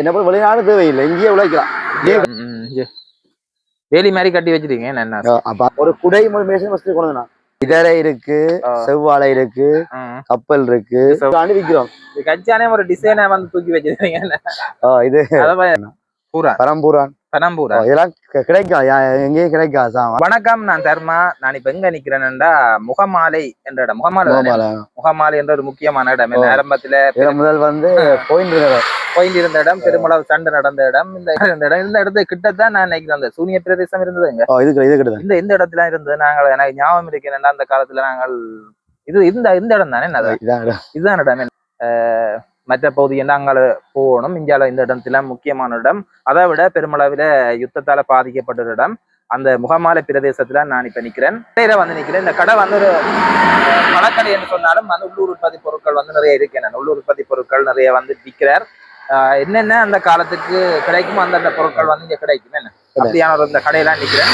என்ன போல வெளிநாடு தேவையில்லை இங்கேயே உழைக்கலாம். வேலி மாதிரி கட்டி வச்சிருக்கீங்க என்ன அப்ப ஒரு குடை மேசன் ஃபர்ஸ்ட் கொண்டு இதரை இருக்கு. செவ்வாழை இருக்கு. கப்பல் இருக்கு. இது கச்சானே ஒரு டிசைனை வந்து தூக்கி வச்சிருக்கீங்க? இது பரம்பூரான். பனம்பூரா இதெல்லாம் கிடைக்கும். எங்கேயும் கிடைக்காது வணக்கம் நான் தர்மா நான் இப்ப எங்க நிக்கிறேன்னா முகமாலை என்ற இடம். முகமாலை. முகமாலை. என்ற ஒரு முக்கியமான இடம். ஓ. ஆரம்பத்துல முதல் வந்து இருக்கிறோம் கோயில் இருந்த இடம் பெருமளவு சண்டை நடந்த இடம். இந்த இந்த இடம் இந்த இடத்துல கிட்டத்தான் நான் நினைக்கிறேன். அந்த சூனிய பிரதேசம் இது கிட்ட இந்த இந்த இடத்துல இருந்தது. நாங்கள் எனக்கு ஞாபகம் இருக்கிறேன் அந்த காலத்துல நாங்கள் இது இந்த இந்த இடம் தானே. இதுதான் இடம். மற்ற பகுதி என்ன அங்கால போகணும். இந்தியால இந்த இடத்துல முக்கியமான இடம். அதை விட பெருமளவில் யுத்தத்தால பாதிக்கப்பட்ட இடம். அந்த முகமாலை பிரதேசத்துல நான் இப்ப நிக்கிறேன். கடையில வந்து நிக்கிறேன். இந்த கடை வந்து ஒரு பழக்கடை என்று சொன்னாலும் வந்து உள்ளூர் உற்பத்தி பொருட்கள் வந்து நிறைய இருக்கு. என்ன உள்ளூர் உற்பத்தி பொருட்கள் நிறைய வந்து விற்கிறார். ஆஹ் என்னென்ன அந்த காலத்துக்கு கிடைக்குமோ அந்தந்த பொருட்கள் வந்து இங்க கிடைக்கும் என்ன? அப்படியான ஒரு இந்த கடையெல்லாம் நிக்கிறேன்.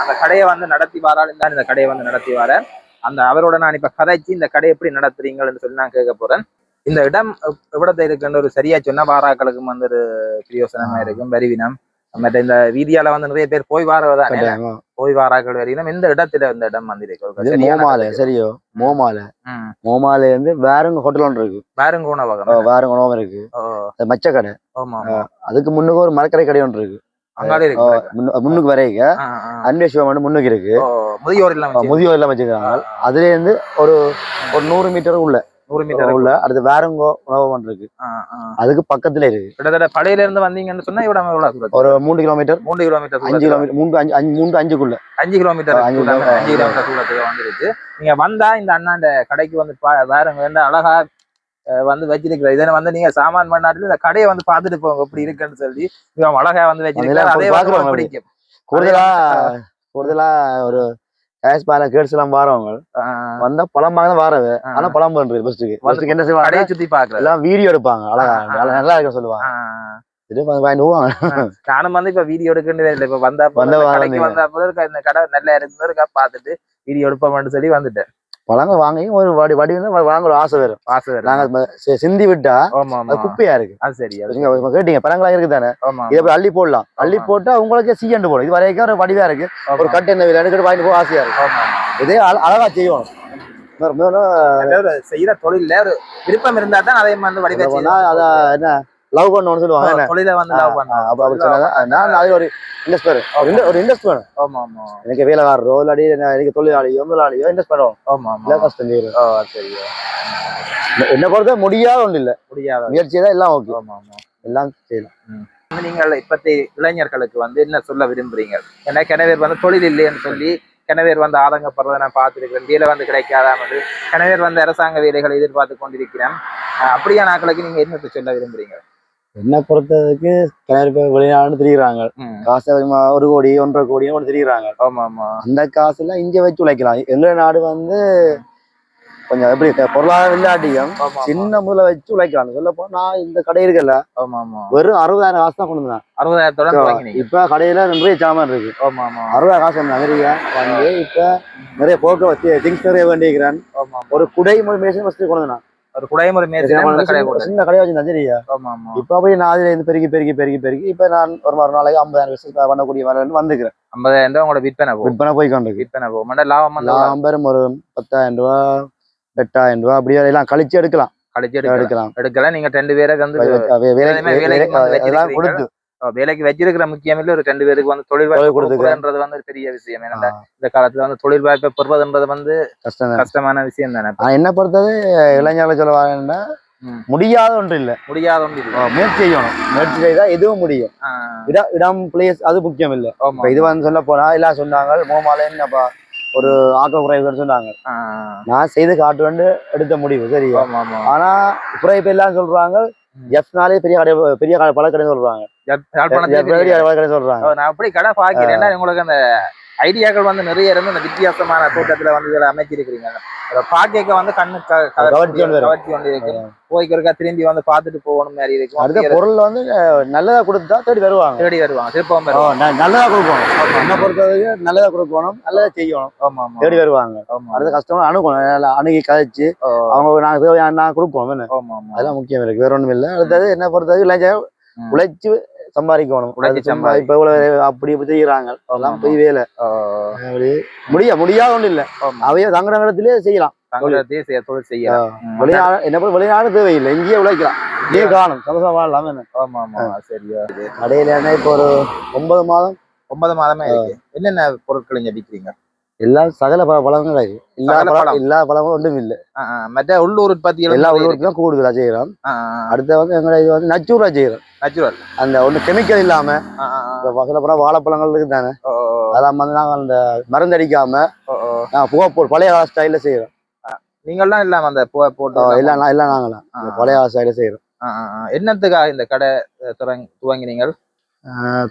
அந்த கடையை வந்து நடத்தி வாரால் தான் இந்த கடையை வந்து நடத்தி வர அந்த அவரோட நான் இப்ப கதைச்சு இந்த கடை எப்படி நடத்துறீங்கன்னு சொல்லி நான் கேட்க போறேன். இந்த இடம் எவ்- எவ்வளவு இருக்குன்னு ஒரு சரியா சொன்னா வாராக்களுக்கும் வந்து ஒரு பிரியோசனமா இருக்கும். வரிவினம் மற்ற இந்த வீதியால வந்து நிறைய பேர் போய் கட்டாயமா. போய் வாராக்கள் வரையிலும் இந்த இடத்துல இந்த இடம் வந்து மோமாலை. சரியோ? மோமாலை. மோமாலை வந்து வேறங்க ஹோட்டல் ஒன்று இருக்கு. வேறுங்க உணவகம் வேறங்க உணவு இருக்கு. மச்சக்கடை. அதுக்கு முன்னுக்கு ஒரு மரக்கரை கடை ஒன்று இருக்கு. முன்னுக்கு வரைக்க வந்து முன்னுக்கு இருக்கு. முதியோர் இல்லம் முதியோர் எல்லாம் வச்சுக்கிறாங்க அதுல இருந்து ஒரு ஒரு நூறு மீட்டர் உள்ள. நூறு மீட்டர் உள்ள அடுத்து வேறங்கோ உணவு ஒன்று இருக்கு. அதுக்கு பக்கத்துல இருக்கு. கிட்டத்தட்ட படையில இருந்து வந்தீங்கன்னு சொன்னா இவ்வளவு எவ்வளவு ஒரு மூணு கிலோமீட்டர். மூன்று கிலோமீட்டர் அஞ்சு கிலோமீட்டர் மூன்று அஞ்சு மூன்று அஞ்சுக்குள்ள. அஞ்சு கிலோமீட்டர் அஞ்சு கிலோமீட்டர். அஞ்சு கிலோமீட்டர் தூரத்துக்கு வந்துருச்சு நீங்க வந்தா இந்த அண்ணாண்ட கடைக்கு வந்து பா- வேற வேண்ட அழகா வந்து வச்சிருக்கிற இதை வந்து நீங்க சாமான் பண்ணாட்டிலும் இந்த கடையை வந்து பார்த்துட்டு போங்க எப்படி இருக்குன்னு சொல்லி அழகா வந்து வச்சிருக்காரு. அதே பிடிக்கும். கூடுதலா கூடுதலா ஒரு கேஷ் பேல கேட்ஸ் எல்லாம் வாரவங்க. வந்தா பழம் வாங்க தான் வாரது. ஆனா பழம் பண்றது ஃபர்ஸ்ட்டுக்கு ஃபர்ஸ்ட்டுக்கு என்ன செய்வாங்க? கடையை சுத்தி பாக்குறது எல்லாம் வீடியோ எடுப்பாங்க. அழகா. நல்லா- இருக்க சொல்லுவாங்க. நானும் வந்து இப்ப வீடியோ எடுக்கணும் இல்லை. இப்ப வந்தா வந்தா. வந்தா கடை நல்லா இருக்கு இருக்கா பார்த்துட்டு வீடியோ எடுப்போம்னு சொல்லி வந்துட்டேன். பழங்க வாங்கி ஒரு வடி வடி வந்து வாங்க ஒரு ஆசை வரும் ஆசை வேற. நாங்க ம- சி- சிந்தி விட்டா குப்பையா இருக்கு. அது சரி நீங்க கேட்டீங்க பழங்களா இருக்கு தானே? இதை அள்ளி போடலாம். அள்ளி. போட்டா உங்களுக்கு சீயண்டு போடும். இது வரைக்கும் ஒரு வடிவா இருக்கு. ஒரு கட்டு என்ன எடுக்கிட்டு வாங்கிட்டு போக ஆசையா இருக்கு. இதே அழ- அழகா அதாவது செய்யற தொழில்ல ஒரு விருப்பம் இருந்தா தான் அதை வந்து வடிவ என்ன? லவ் பண்ணணும்னு சொல்லுவாங்க என்ன தொழில வந்து love பண்ணணும். அப்ப அப்படி சொன்னாதான் நான் அது ஒரு இன்ட்ரெஸ்ட் ஒரு ஒரு இன்ட்ரெஸ்ட் வேணும் ஆமா ஆமா எனக்கு வேலைக்காரரோ இல்லாட்டி என்ன- எனக்கு தொழிலாளியோ முதலாளியோ இன்ட்ரெஸ்ட் பண்ணுவோம். ஆமா கஷ்டம் தீரும். ஓ என்ன- என்ன பொறுத்த முடியாத ஒண்ணு இல்ல. முடியாத முயற்சி தான் எல்லாம் ஓகே. ஆமா ஆமா எல்லாம் செய்யலாம். வந்து நீங்கள் இப்பத்தி இளைஞர்களுக்கு வந்து என்ன சொல்ல விரும்புறீங்க? ஏன்னா கிணவேர் வந்து தொழில் இல்லைன்னு சொல்லி கிணவேர் வந்து ஆதங்கப்படுறதை நான் பார்த்துருக்கேன் வேலை வந்து கிடைக்காதாமது கிணவேர் வந்து அரசாங்க வேலைகளை எதிர்பார்த்து கொண்டிருக்கிறேன். அப்படியான ஆட்களுக்கு நீங்க என்னத்தை சொல்ல விரும்புறீங்க? என்ன பொறுத்ததுக்கு கிணறு பேர் வெளிநாடு திரிகிறாங்க. காசு ஒரு கோடி ஒன்றரை கோடி கூட திரிகிறாங்க ஆமா ஆமா அந்த காசுல இங்க வச்சு உழைக்கலாம். எங்க நாடு வந்து கொஞ்சம் எப்படி பொருளாதார இல்லாட்டியும் ஆமா சின்ன முதல்ல வச்சு உழைக்கலாம். சொல்ல போனா நான் இந்த கடை இருக்குல்ல ஆமா ஆமா வெறும் அறுபதாயிரம் காசு தான் கொண்டு வந்தேன். அறுபதாயிரத்தோட இப்ப கடையில நிறைய சாமான் இருக்கு. ஆமா ஆமா அறுபதாயிரம் காசு நிறைய வந்து இப்ப நிறைய போக்க திங்ஸ் நிறைய வேண்டியிருக்கிறேன். ஒரு குடை மேசன் ஃபர்ஸ்ட் கொண்டு வந்தேன். ஒரு குடைமுறை மேய்ச்சி கடை சின்ன- கடையை வச்சு சரியா ஆமா ஆமா இப்ப அப்படியே நான் அதுல இருந்து பெருகி பெருகி பெருகி பெருகி இப்ப நான் ஒரு நாளைக்கு ஐம்பதாயிரம் வருஷம் பண்ணக்கூடிய வேலை வந்துக்கிறேன். ஐம்பதாயிரம் ரூபாய் உங்களோட விற்பனை விற்பனை போய் கொண்டிருக்கு. விற்பனை போகும். லாபம் லாபம் பெரும் ஒரு பத்தாயிரம் ரூபா எட்டாயிரம் ரூபா அப்படியே எல்லாம் கழிச்சு எடுக்கலாம். கழிச்சு எடுக்கலாம். எடுக்கலாம். எடுக்கல நீங்க ரெண்டு பேருக்கு வந்து வேலை-. கொடுத்து. வேலைக்கு வச்சிருக்கிற முக்கியம் இல்ல ஒரு ரெண்டு பேருக்கு வந்து தொழில் வாய்ப்பு. கொடுக்குறதுன்றது வந்து ஒரு பெரிய விஷயம். ஏன்னா இந்த காலத்துல வந்து தொழில் வாய்ப்பை பெறுவதுன்றது வந்து கஷ்டமான விஷயம் தானே என்ன பொறுத்தது? இளைஞர்களை சொல்ல வாங்கன்னா ம். முடியாத ஒன்று இல்ல. முடியாத ஒன்று இல்லை. முயற்சி செய்யணும். முயற்சி செய்தா எதுவும் முடியும். இடம் இடம் பிளேஸ் அது முக்கியம் இல்ல. இப்ப இது வந்து சொல்ல போனா எல்லாம் சொன்னாங்க மோமாலே என்னப்பா ஒரு ஆட்டோ குறைவுன்னு சொன்னாங்க. நான் செய்து காட்டுவேன்னு எடுத்த முடிவு சரியா? ஆனா குறைப்பு எல்லாம் சொல்றாங்க. எஃப்னாலே பெரிய கடை பெரிய கடை பழக்கடைன்னு சொல்றாங்க. சொல்றாங்க. நான் அப்படி கடை பாக்கிறேன்னா உங்களுக்கு அந்த ஐடியாக்கள் வந்து நிறைய இருந்து அந்த வித்தியாசமான தோட்டத்துல வந்து இதுல அமைச்சிருக்கிறீங்க பாக்க வந்து கண்ணு கவர்ச்சி கவர்ச்சி இருக்கு இருக்கா திரும்பி வந்து பார்த்துட்டு போகணும் மாதிரி இருக்கும். அடுத்த பொருள் வந்து நல்லதா கொடுத்தா தேடி வருவாங்க. தேடி வருவாங்க. ந- நல்லதா கொடுக்கணும். என்ன பொறுத்தவரைக்கும் நல்லதா கொடுக்கணும் நல்லதா செய்யணும். ஆமா ஆமா. தேடி வருவாங்க. அடுத்த கஸ்டமர் அணுகணும். அணுகி கதைச்சு அவங்க நாங்க தேவையான நான் கொடுப்போம். என்ன? ஆமா ஆமா. அதெல்லாம் முக்கியம் இருக்கு. வேற ஒண்ணும் இல்ல. அடுத்தது என்ன பொறுத்தவரைக்கும். உழைச்சு சம்பாதிக்கணும். இப்ப இவ்வளவு அப்படி இப்படி செய்யறாங்க அதெல்லாம். போய் வேலை. முடிய முடியாத ஒண்ணும் இல்ல. அவைய தங்குற இடத்துலயே செய்யலாம். வெளிநாடு என்ன போல வெளிநாடு தேவையில்லை. இங்கேயே உழைக்கலாம். இங்கேயே காணும். சந்தோஷம் வாழலாம் என்ன? ஆமா ஆமா சரியா கடையில இப்போ ஒரு ஒன்பது மாதம்? ஒன்பது மாதமே என்னென்ன பொருட்கள் இங்க விற்கிறீங்க எல்லாம் சகல ப- பழங்களும் இருக்கு. எல்லா பழம். எல்லா பழமும் இல்லை. ஆ, ஆ, மற்ற உள்ளூர் உற்பத்திகள் எல்லா உள்ளூருக்கு தான் கூடுதலா செய்யறோம் அடுத்த வந்து எங்களை இது வந்து நச்சூரா செய்யறோம் நேச்சுரல் அந்த ஒண்ணு கெமிக்கல் இல்லாம சில பழம் வாழைப்பழங்கள் இருக்கு தானே? அதெல்லாம் வந்து நாங்க அந்த மருந்து அடிக்காம நாங்க புகை போ பழைய கால ஸ்டைல்ல செய்யறோம் நீங்கள்லாம் இல்லாம அந்த பூவை போட்டு எல்லாம் எல்லாம் நாங்களாம் பழைய கால ஸ்டைல்ல செய்யறோம். என்னத்துக்காக இந்த கடை துவங்கினீங்க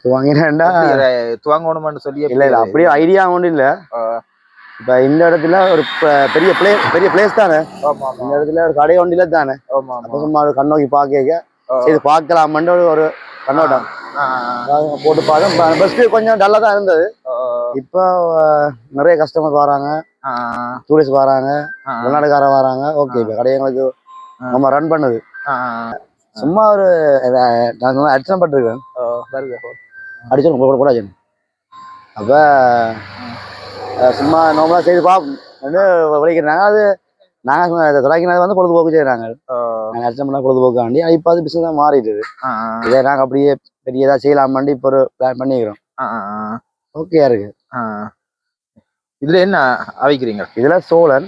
துவங்கினேன்டா எப்படி இதை துவங்கணும்னு சொல்லி இல்ல இல்ல அப்படியே ஐடியா ஒன்றும் இல்ல. இப்ப இந்த இடத்துல ஒரு பெரிய பிளே பெரிய பிளேஸ் தானே? இந்த இடத்துல ஒரு கடை ஒன்றில தானே? சும்மா ஒரு கண்ணோக்கி பாக்க ஆ. இது பார்க்கலாமன்ற ஒரு- ஒரு கண்ணோட்டம். போட்டு பார்த்தோம் ஃபர்ஸ்ட் கொஞ்சம் டல்லா தான் இருந்தது. இப்போ நிறைய கஸ்டமர் வராங்க. டூரிஸ்ட் வராங்க. வெளிநாடுக்காரன் வராங்க. ஓகே இப்போ கடை எங்களுக்கு. நம்ம ரன் பண்ணுது. சும்மா ஒரு நான் சும்மா அடிச்சம் பட்டிருக்கேன். அடிச்சோம் கூட கூட அப்போ சும்மா நார்மலாக செய்து பார்ப்போம். வந்து விளைக்கிறாங்க அது நாங்கள் தொடங்கினது வந்து பொழுதுபோக்கு செய்கிறாங்க நாங்கள் அடிச்சம் பண்ணால் பொழுதுபோக்காண்டி இப்போ அது பிஸ்னஸ் தான் மாறிடுது. இதை நாங்கள் அப்படியே பெரிய இதாக செய்யலாமாண்டி இப்போ ஒரு பிளான் பண்ணிக்கிறோம். ஓகேயா இருக்கு. இதுல என்ன அவிக்கிறீங்க? இதில் சோழன்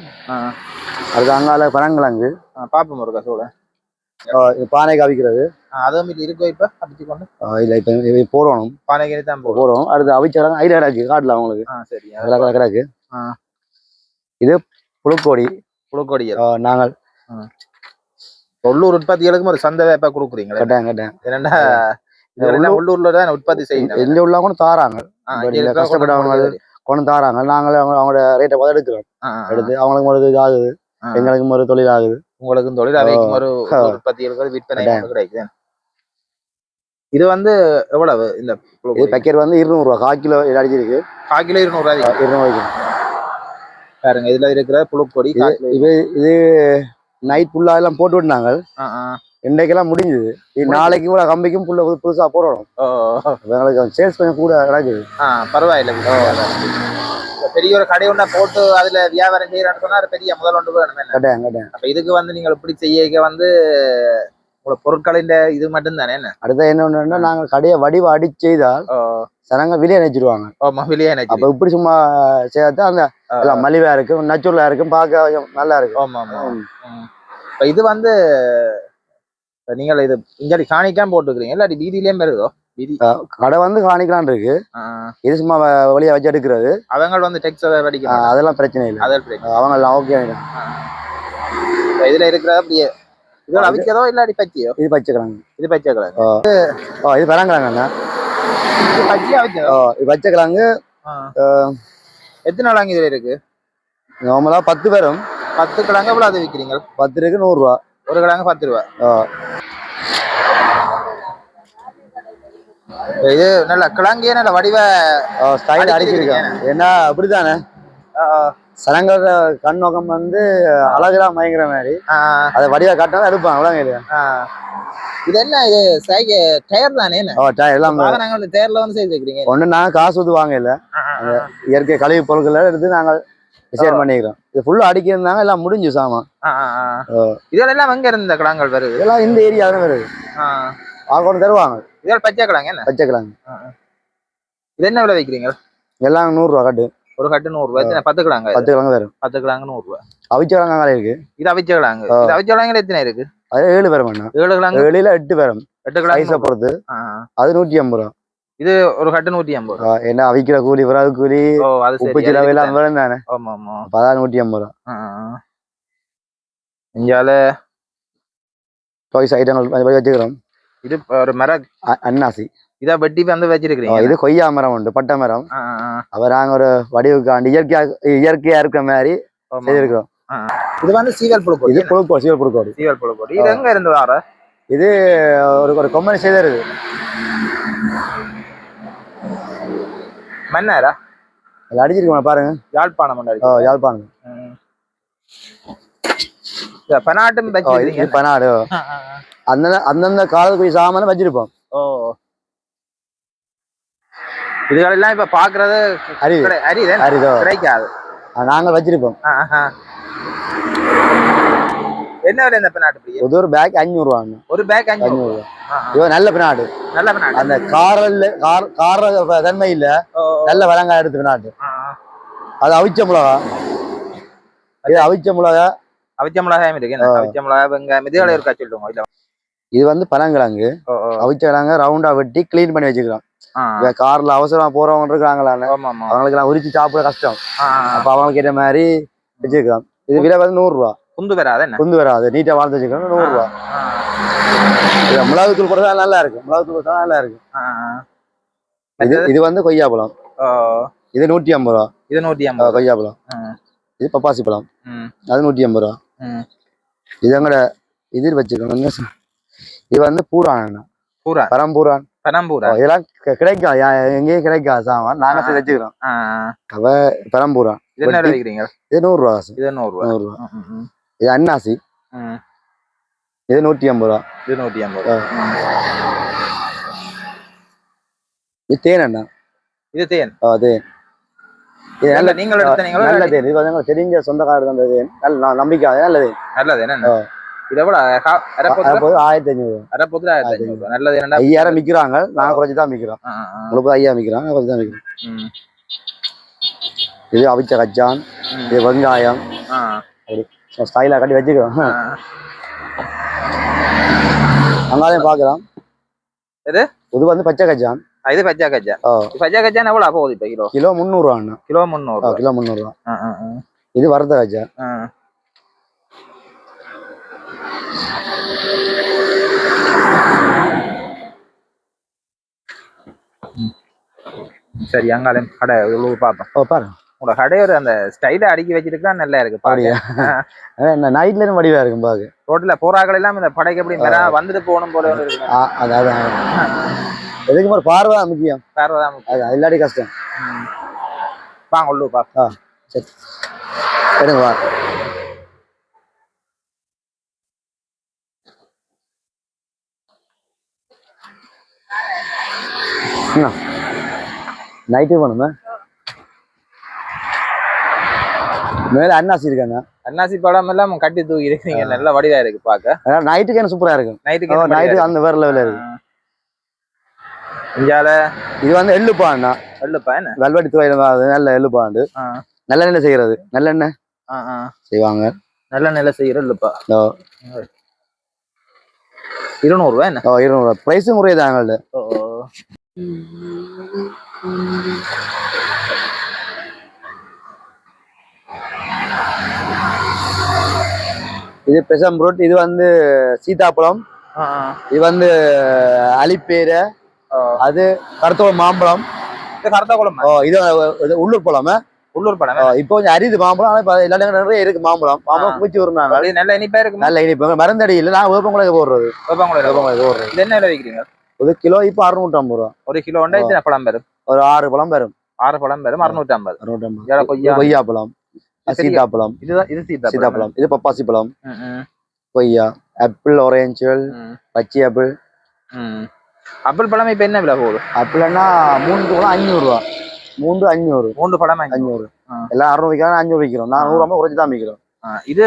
அதுக்கு அங்கால பனங்கிழங்கு பாப்போம் இருக்கா சோழ இது பானைக்கு அவிக்கிறது அதுவும் இது இருக்கோ இப்ப? அடிச்சு கொண்டு. இல்லை இப்போ போடணும். பானைக்கு தான் போடுறோம் அடுத்து அவிச்சாலும் ஐடியா கிடக்கு காட்டில் அவங்களுக்கு சரி. அதெல்லாம் கிடக்கு. இது புழுக்கோடி. புழுக்கொடியல் ஆ, நாங்கள். உள்ளூர் உற்பத்திகளுக்கும் ஒரு சந்தை வேப்ப கொடுக்குறீங்களே. கட்டாயம் கட்டாயம். ஏன்னா உள்ளூர்ல தான் உற்பத்தி செய்யணும் எங்க உள்ளவங்க கூட தாராங்க. கஷ்டப்பட்டவங்க கொண்டு தாராங்க. நாங்களே அவங்க அவங்களோட ரேட்டை பார்த்து எடுக்கிறோம். எடுத்து அவங்களுக்கும் ஒரு இது ஆகுது. எங்களுக்கும் ஒரு தொழில் ஆகுது உங்களுக்கும் தொழில் அவைக்கும் ஒரு. உற்பத்திகளுக்கு விற்பனை. உங்களுக்கு கிடைக்குது. இது வந்து எவ்வளவு இந்த பேக்கெட் வந்து இருநூறுவா கால் கிலோ அடிச்சிருக்கு. கால் கிலோ இருநூறு ஆ, இருநூறுவாய்க்கு பாருங்க இதுல இருக்கிற புழுக்கொடி இது இது நைட் ஃபுல்லா எல்லாம் போட்டு விட்டாங்க. இன்றைக்கெல்லாம் முடிஞ்சுது. நாளைக்கு கூட கம்பிக்கும் புள்ள புது புதுசா ஓ. எங்களுக்கு சேல்ஸ் கொஞ்சம் கூட கிடக்குது ஆ பரவாயில்ல. பெரிய ஒரு கடை ஒண்ணா போட்டு அதுல வியாபாரம் செய்யறான்னு சொன்னா பெரிய முதல் ஒன்று வேணும் அப்ப இதுக்கு வந்து நீங்கள் இப்படி செய்ய வந்து உங்களோட பொருட்களின் இது மட்டும் தானே என்ன? அடுத்த என்ன ஒண்ணுன்னா நாங்க கடையை வடிவ அடிச்சு செய்தால் சனங்க வெளியே நினைச்சிருவாங்க. ஆமா வெளியே நினைச்சு. அப்ப இப்படி சும்மா செய்யாத? அந்த மலிவா இருக்கும் நச்சுரலா இருக்கும் பார்க்க நல்லா இருக்கும். ஆமா ஆமா. இப்ப இது வந்து நீங்கள் இது இங்காடி காணிக்காம போட்டுக்கிறீங்க இல்லாட்டி வீதியிலேயும் வருதோ கடை வந்து காணிக்கலாம் இருக்கு இது சும்மா வ- வெளியே வச்சு எடுக்கிறது. அவங்க வந்து டெக்ஸ் வடிக்க அதெல்லாம் பிரச்சனை இல்லை. அதல் பிரச்சனை அவங்க எல்லாம் ஓகே இதுல இருக்கிற அப்படியே இதோட அவிக்கதோ இல்லாட்டி பச்சையோ? இது பச்சைக்கிழங்கு இது பச்சை கிழங்கு ஓ இது பரங்கிழங்கு இது அவிக்கதோ? இது பச்சைக்கிழங்கு எத்தனை கிழங்கு இதுல இருக்கு? நார்மலா பத்து பேரும். பத்து கிழங்கு எவ்வளவு அது விற்கிறீங்க பத்து இருக்கு நூறுரூவா ஒரு கிழங்கு பத்து ரூபா ஓ இப்ப இது நல்ல கிழங்கே நல்ல வடிவ ஸ்டைல். அடிச்சிருக்கேன் ஏன்னா அப்படித்தானே சனங்களோட கண் நோக்கம் வந்து அழகுலாம் மயங்குற மாதிரி. அதை வடிவா காட்டினா எடுப்பாங்க அவ்வளோ. இது என்ன இது சைக்கிள் டயர் தானே ஓ டா- எல்லாம் வந்து டயர்ல வந்து செய்து வைக்கிறீங்க. ஒன்று நாங்கள் காசு ஊற்றி வாங்க இல்லை இயற்கை கழிவு பொருட்களை எடுத்து நாங்கள் டிசைன் பண்ணிக்கிறோம். இது ஃபுல்லாக அடிக்கிறதுனாங்க எல்லாம் முடிஞ்சு சாமான். இதெல்லாம் எங்க இருந்து கிழங்குகள் வருது? இதெல்லாம் இந்த ஏரியா தான் வருது. அவங்க தருவாங்க. இதெல்லாம் பச்சை கிழங்கு என்ன? பச்சைக்கிழங்கு இது என்ன விலை வைக்கிறீங்க? எல்லாம் நூறுரூவா கட்டு. ஒரு கட்டு நூறு ரூபாய் எத்தனை? பத்து கிழங்கு. பத்து கிழங்கு வரும். பத்து கிழங்கு நூறு ரூபாய் அவிச்ச கிழங்கு அங்கே இருக்கு. இது அவிச்ச கிழங்கு. இது அவிச்ச கிழங்குல எத்தனை இருக்கு? அது ஏழு பேரும் வேணும். ஏழு கிழங்கு? ஏழுல எட்டு பேரும் எட்டு கிழங்கு சைஸை பொறுத்து. அது நூற்றி ஐம்பது ரூபா. இது ஒரு கட்டு நூத்தி ஐம்பது ரூபா. என்ன அவிக்கிற கூலி பிறகு கூலி உப்பு சிலவு எல்லாம் தான். ஆமா ஆமா அதான் நூற்றி ஐம்பது ரூபா. இங்கால டாய்ஸ் ஐட்டங்கள் வச்சுக்கிறோம். இது ஒரு மர அ- அன்னாசி. இதை வெட்டி வந்து வச்சிருக்கிறீங்க இது கொய்யா மரம் உண்டு பட்டை மரம். அப்ப நாங்க ஒரு வடிவுக்காண்டி இயற்கையா இயற்கையா இருக்கிற மாதிரி. செய்திருக்கிறோம். இது வந்து சீவல் இது புழுக்கோடி புழுக்கோடு சீவல் புழுக்கோடு. சீவல் புழுக்கோடி. இது எங்க இருந்து வர? இது ஒரு ஒரு கொம்பனி செய்தது மன்னாரா அது அடிச்சிருக்கோம் பாருங்க. யாழ்ப்பாணம் ஓ யாழ்ப்பாணம். பனாட்டும் இது இது பனாடு. அந்தந்த அந்தந்த காலத்துக்குரிய சாமான வச்சிருப்போம். ஓ. இதுகளெல்லாம் இப்ப பாக்குறது அரியுதே அரிதோ கிடைக்காது. நாங்கள் வச்சிருப்போம். என்ன விலை இந்த பெனாட்டு இது ஒரு பேக் அஞ்சூறு ரூபாங்க. ஒரு பேக் அஞ்சு அஞ்சூறு ரூபா. இது நல்ல பினாடு நல்ல பெனாட்டு அந்த காரல்ல கார் கார தன்மை இல்ல. நல்ல வளங்காய் எடுத்து பினாடு ஆ. அது அவிச்ச மிளகா. இது அவிச்ச மிளகா. அவிச்ச மிளகாயும் இருக்கு. அவிச்ச மிளகாய் வெங்காயம் இதுகளை இருக்கா இல்ல இது வந்து பனங்கிழங்கு. ஓ, ஓ. அவிச்ச கிழங்கு ரவுண்டா வெட்டி க்ளீன் பண்ணி வச்சுக்கிறோம். கார்ல அவசரமா போறவங்க ஆமா அவங்களுக்கு எல்லாம் உரிச்சு சாப்பிட கஷ்டம். அப்ப அவங்களுக்கு ஏற்ற மாதிரி வச்சுக்கிறோம். இது விலை வந்து நூறு ரூபா குந்து வராது குந்து வராது. நீட்டா வாழ்ந்து வச்சுக்கிறோம் நூறு ரூபா மிளகுத்தூள் போட்டா நல்லா இருக்கு. மிளகுத்தூள் போட்டா நல்லா இருக்கு. இது இது வந்து கொய்யாப்பழம். ஓ, இது நூத்தி ஐம்பது ரூபா. இது நூத்தி ஐம்பது கொய்யாப்பழம். ம். இது பப்பாசி பழம். அது நூத்தி ஐம்பது ரூபா. இது எங்கட இது சொல்- இது வந்து பூரான் பூரா பரம்பூரான். பனம்பூரா இதெல்லாம் கிடைக்கும். எங்கேயும் கிடைக்காது சாமான் நாங்க வச்சுக்கிறோம் ஆ. அவ பெரம்பூரான். இது என்ன வட்டி. விலைக்கிறீங்க இது நூறு ரூபா காசு இது நூறு ரூபா நூறு ரூபா ம், ம், ம். இது அன்னாசி. இது நூத்தி ஐம்பது ரூபா இது நூத்தி ஐம்பது ஆ. இது தேன் அண்ணா. இது தேன்? ஆ, தேன். இது நல்ல நல்ல நீங்கள் நல்ல தேன். இது தெரிஞ்ச சொந்தக்காரர் தந்த தேன். நல்ல நம்பிக்கை. நல்ல தேன். நல்லது என்ன? ஆ. இது எவ்வளோ ஆயிரத்தி ஐநூறு அரைப்பத்துல ஆயிரத்தி ஐநூறு ரூபா. நல்லது என்னடா? ஐயாயிரம் விற்கிறாங்க நாங்க குறைச்சி தான் விற்கிறோம். உங்களுக்கு ஐயாயிரம் விற்கிறோம் குறைச்சி தான் விற்கிறோம் ம், இது அவிச்ச கச்சான். இது வெங்காயம். ஸ்டைலாக கட்டி வச்சுக்கிறோம். ஆ. அங்காலையும் பார்க்கலாம் எது? இது வந்து பச்சை கச்சான் ஆ, இது பச்சா ஆ. பச்சா கச்சா எவ்வளோ போகுது இப்போ கிலோ? கிலோ முந்நூறுவா. அண்ணா கிலோ முந்நூறு கிலோ முந்நூறுவா. இது வறுத்த கச்சா சரி அங்காலையும் கடை இவ்வளவு பார்ப்போம். ஓ பாருங்க. உங்களோட ஒரு அந்த ஸ்டைல அடுக்கி வச்சிருக்கா நல்லா இருக்கு? பாருங்க. என்ன நைட்ல இருந்து வடிவா இருக்கும் பாக்கு. ரோட்ல போறாக்கள் எல்லாம் இந்த படைக்கு எப்படி வந்துட்டு போகணும் போல ஆ, அதாவது எதுக்கு ஒரு பார்வை தான் முக்கியம். வேறதான் அது இல்லாட்டி கஷ்டம். வாங்க உள்ளு பா சரி. எடுங்க வா. நைட்டு போகணுமே மேல அன்னாசி இருக்காங்க அன்னாசி பழம் எல்லாம் கட்டி தூக்கி இருக்கீங்க நல்ல வடிவா இருக்கு பாக்க. நைட்டுக்கு என்ன சூப்பரா இருக்கும். நைட்டுக்கு நைட்டு அந்த வேற லெவலில் இருக்கு. இஞ்சால இது வந்து எள்ளுப்பா அண்ணா. வெள்ளுப்பா என்ன? வெல்வெட்டி துறையில நல்ல எள்ளுப்பாண்டு நல்லெண்ணெய் செய்யறது. நல்லெண்ணெய். செய்வாங்க. நல்ல நிலை செய்யற எள்ளுப்பா. ஓ. இருநூறு ரூபாய் என்ன? ஓ இருநூறு ப்ரைஸும் குறையுது ஓ. இது பெசம் ஃப்ரூட் இது வந்து சீதாப்பழம். இது வந்து அலிப்பேரை. அது கருத்தோட மாம்பழம். இது கருத்தா குழம்பு ஓ இது உள்ளூர் பழம்? உள்ளூர் பழம்? இப்போ கொஞ்சம் அரிது மாம்பழம் ஆனா இப்ப எல்லா நிறைய இருக்கு மாம்பழம். மாம்பழம் குமிச்சு வருனாங்க அது நல்ல இனிப்பா இருக்குமா? நல்ல இனிப்பு. மருந்தடி இல்லை நான் வேப்பங்குளக்கு போடுறது. வேப்பங்குளம் வேப்பங்குளக்கு போடுறது. இது என்ன விலை விற்கிறீங்க ஒரு கிலோ இப்போ அறுநூற்றி ஐம்பது ரூபா. ஒரு கிலோ இத்தனை பழம் பெறும் ஒரு ஆறு பழம் வரும். ஆறு பழம் பெறும் அறுநூற்றி ஐம்பது அறுநூற்றி ஐம்பது கொய்யா. இது பெரிய- சீதாப்பழம். இதுதான் இது சீதா சீதாப்பழம். இது பப்பாசி பழம். கொய்யா. ஆப்பிள் ஆரஞ்சுகள் ம், பச்சை ஆப்பிள். ஆப்பிள் பழம் இப்ப என்ன விலை போகுது? ஆப்பிள்னா மூணு கூட அஞ்சூறு ரூபா. மூன்று அஞ்சூறு மூன்று பழம் அஞ்சு. அஞ்சூறு. எல்லாம் அறுநூறு விற்கிறோம் அஞ்சூறு விற்கிறோம் நான் நூறு ரூபா குறைச்சி தான் விற்கிறோம் இது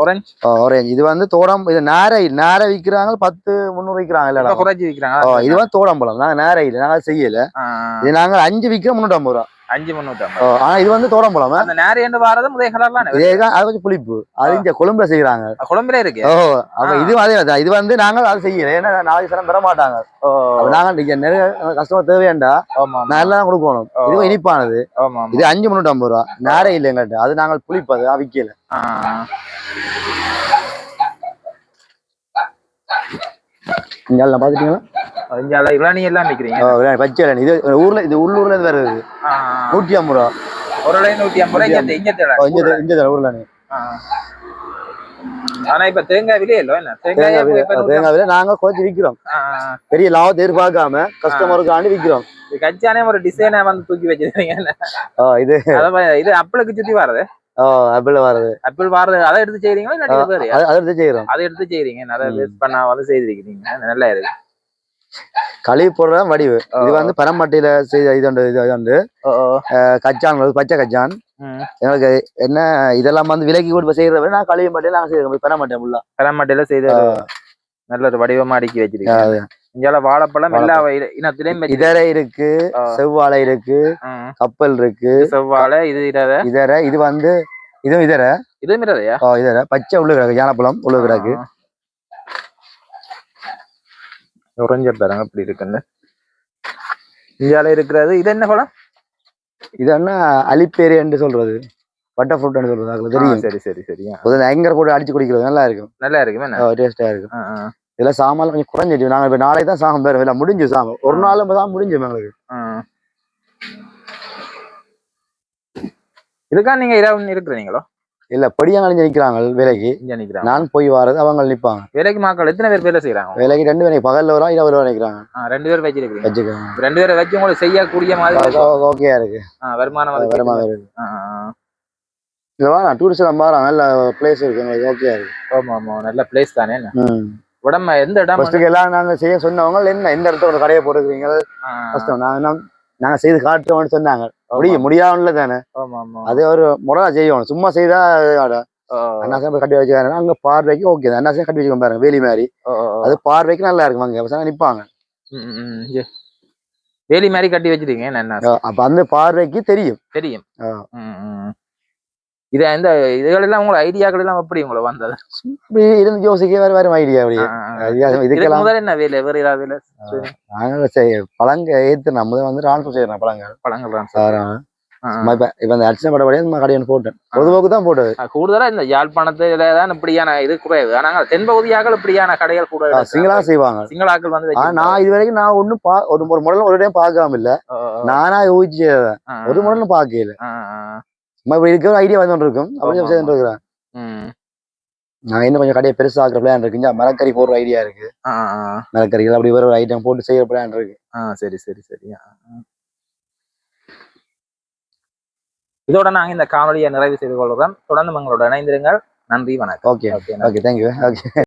ஆரஞ்சு ஆரஞ்சு இது வந்து தோடம் இது நேரை நேரை விற்கிறாங்க பத்து முந்நூறு விற்கிறாங்க இல்ல குறைச்சி ஓ, விற்கிறாங்க இது வந்து தோடம்பழம் நாங்க நேரை இல்லை நாங்க செய்யல. இது நாங்க அஞ்சு விற்கிறோம் முன்னூத்தி ஐம்பது ரூபா. அஞ்சு ஐம்பது ஆனா இது வந்து தோடம்பழம் அந்த நேரையண்டு வாரது முதல் கலர்லாம் அது கொஞ்சம் புளிப்பு. அது இங்க கொழும்புல செய்யறாங்க குழம்புல இருக்கு. ஓ அப்ப. இது அதே இது வந்து நாங்க அது செய்யல. ஏன்னா நாளைக்கு சனம் பெற மாட்டாங்க. நாங்க இங்க நிறைய கஸ்டமர் தேவையாண்டா நல்லா தான் கொடுக்கணும். இது இனிப்பானது. இது அஞ்சு ஐம்பது ரூபா. நேரே இல்லை எங்கள்கிட்ட அது நாங்கள் புளிப்பு அது விற்கல இங்க இந்தியால இளநீ எல்லாம் விற்கிறீங்க பச்சை இளநீ. இது ஊர்ல இது உள்ளூர்ல இருந்து வருது நூற்றி ஐம்பது ரூபா. ஒரு இளநீ நூத்தி ஐம்பது ரூபாய் இங்க இங்க ஓ, இங்க தர ஊர்ல ஆனா இப்ப தேங்காய் விலையே இல்ல என்ன? தேங்காய் தேங்காய் விலை நூத்தி விலை நாங்க குறைச்சி விக்கிறோம். பெரிய லாபத்தை எதிர்பார்க்காம கஸ்டமருக்காண்டி விக்கிறோம். கச்சானே ஒரு டிசைனை வந்து தூக்கி வச்சிருக்கீங்க இது இது ஆப்பிளுக்கு சுத்தி வரது ஓ ஆப்பிள் வருது. ஆப்பிள் வரது அதை எடுத்து செய்றீங்களா? அது- அதை எடுத்து செய்யறோம் அதை எடுத்து செய்றீங்க நிறைய வேஸ்ட் பண்ணா வந்து செய்திருக்கீங்க நல்லா இருக்கு. கழுவி வடிவு. இது வந்து பரமட்டையில செய்த இது உண்டு இது. கச்சான் பச்சை கச்சான். எங்களுக்கு என்ன இதெல்லாம் வந்து விலைக்கு கூட செய்யறத விட நான் கழுவி மட்டும் நாங்க செய்யறோம் பரமட்டை ஃபுல்லா. பெரம்பட்டையில செய்த நல்ல ஒரு வடிவமா அடுக்கி வச்சிருக்கீங்க. இங்கால வாழைப்பழம் எல்லா இனத்திலயும். இதர இருக்கு. செவ்வாழை இருக்கு. கப்பல் இருக்கு. செவ்வாழை இது இதர இதர இது வந்து இதுவும் இதர இது மிரதையா ஓ இதர பச்சை உள்ள கிடக்கு யானப்பழம் உள்ள கிடக்கு. உறைஞ்ச பாருங்க அப்படி இருக்குன்னு. இந்தியால இருக்கிறது இது என்ன பழம்? இது என்ன அலிப்பேரி என்று சொல்றது. பட்டர் ஃப்ரூட் சொல்றது தெரியும். சரி சரி சரி. ஐங்கர் கூட அடிச்சு குடிக்கிறது நல்லா இருக்கும். நல்லா இருக்கு என்ன? டேஸ்டா இருக்கும். இதெல்லாம் சாமான் கொஞ்சம் குறைஞ்சிட்டு நாங்க இப்ப நாளைக்கு தான் சாமான் பேர். எல்லாம் முடிஞ்சு சாமான் ஒரு நாள் தான் முடிஞ்சு எங்களுக்கு. இதுக்கா நீங்க இரவு இருக்கிறீங்களோ? இல்ல படியா நனைஞ்சு நிக்கிறாங்க வேலைக்கு. நிக்கிறாங்க நான் போய் வரது அவங்க நிப்பாங்க வேலைக்கு மக்கள் எத்தனை பேர் வேலை செய்யறாங்க வேலைக்கு ரெண்டு பேரும் பகல்ல வரா இரவு வர நிக்கிறாங்க ரெண்டு பேர் வச்சிருக்கீங்க வச்சுக்கோங்க ரெண்டு பேரை வச்சு உங்களுக்கு செய்யக்கூடிய மாதிரி ஓகேயா இருக்கு. வருமானம் அது வரமா கேக்குது. இருக்கு. ஆ, ஆ, ஆ. இல்ல வா டூரிஸ்ட் எல்லாம் பாரு. நல்ல பிளேஸ் இருக்கு. எங்களுக்கு ஓகேயா இருக்கு. ஆமா ஆமா. நல்ல பிளேஸ் தானே உடம்ப எந்த இடம் ஃபர்ஸ்ட்டுக்கு எல்லாம் நாங்க செய்ய சொன்னவங்க என்ன எந்த இடத்துல ஒரு கடையை போட்டுக்கிறீங்க கஷ்டம் நாங்க செய்து காட்டுறோம்னு சொன்னாங்க. ஆமா, முடியும் முடியாதுல தானே அது ஒரு முறை செய்யணும். சும்மா செய்தா ஓ, அண்ணா போய் கட்டி வச்சுக்காரு அங்க பார்வைக்கு ஓகே அண்ணா கட்டி வச்சுக்கோ பாருங்க வேலி மாதிரி. அது பார்வைக்கு நல்லா இருக்கும். அங்க பசங்க நிப்பாங்க. வேலி மாதிரி கட்டி வச்சிருக்கீங்க அப்ப அந்த பார்வைக்கு தெரியும். தெரியும். இது இந்த இதுகள் எல்லாம் உங்களோட ஐடியாக்கள் எல்லாம் எப்படி உங்களை வந்தது? இருந்து யோசிக்க வேற வேற ஐடியா அப்படி. ஆ, ஆ, ஆ. அது இதுக்கு இதுக்கெல்லாம் முதல்ல என்ன வேலை? வேற ஏதாவது வேலை? நாங்க செய்ய பழங்க ஏத்து நம்ம வந்து டிரான்ஸ்ஃபர் செய்யறோம் பழங்க பழங்கள். ஆ, சும்மா இப்ப இப்ப இந்த அர்ச்சனை படப்படியே நம்ம கடையை போட்டேன். பொதுபோக்கு தான் போட்டது. கூடுதலா இந்த யாழ்ப்பாணத்துல தான் இப்படியான இது குறைவு. ஆனா தென்பகுதியாக இப்படியான கடைகள் கூட சிங்களா செய்வாங்க. சிங்களாக்கள் வந்து. நான் இது வரைக்கும் நான் பா ஒரு ஒரு முறை ஒரு டைம் பார்க்காம இல்ல. நானா யோசிச்சு ஒரு முறை பார்க்கல ஆ, ஆ. சும்மா இப்படி இருக்க ஐடியா வந்து இருக்கும். ஆமா, அப்படியே செய்துட்டு இருக்கிறேன். நான் இன்னும் கொஞ்சம் கடையை பெருசா ஆக்குற பிளான் இருக்கு. இங்க மரக்கறி போடுற ஐடியா இருக்கு. மரக்கறிகள் அப்படி ஒரு ஐட்டம் போட்டு செய்யற பிளான் இருக்கு. ஆ சரி சரி சரி. இதோட நாங்க இந்த காணொலியை நிறைவு செய்து கொள்கிறோம். தொடர்ந்து எங்களோட இணைந்திருங்கள். நன்றி வணக்கம். Okay okay okay thank you okay